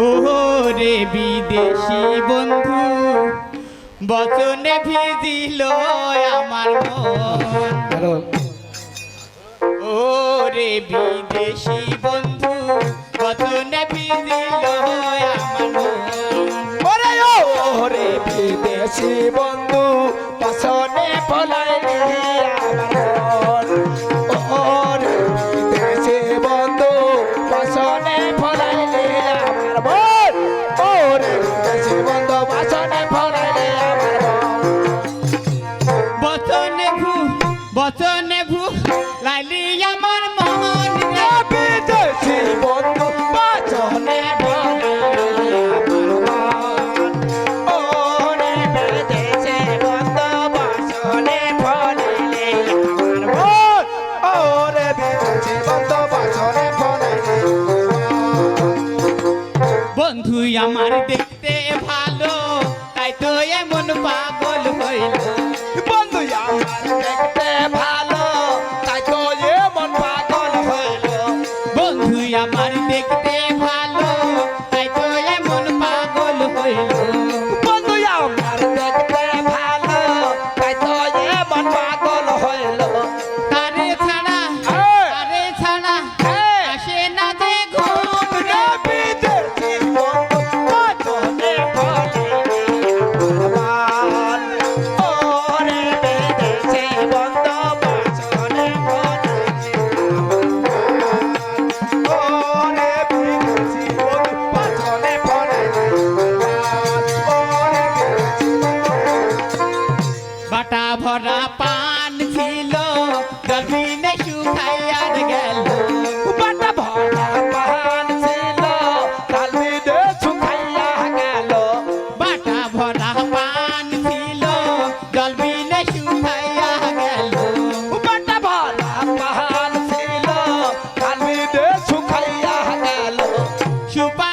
ওরে বিদেশি বন্ধু, বচনে ভিজিল আমার মন। ওরে বিদেশি বন্ধু, বচনে ভিজিল আমার মন। ওরে ওরে বিদেশি বন্ধু, বচনে পলাই বন্ধু আমার দেখতে ভালো তাই তো এমন পাগল হইল। বন্ধু আমার দেখতে ভালো তাই তো এমন পাগল হইল। বন্ধু আমার দেখতে ভালো Chupa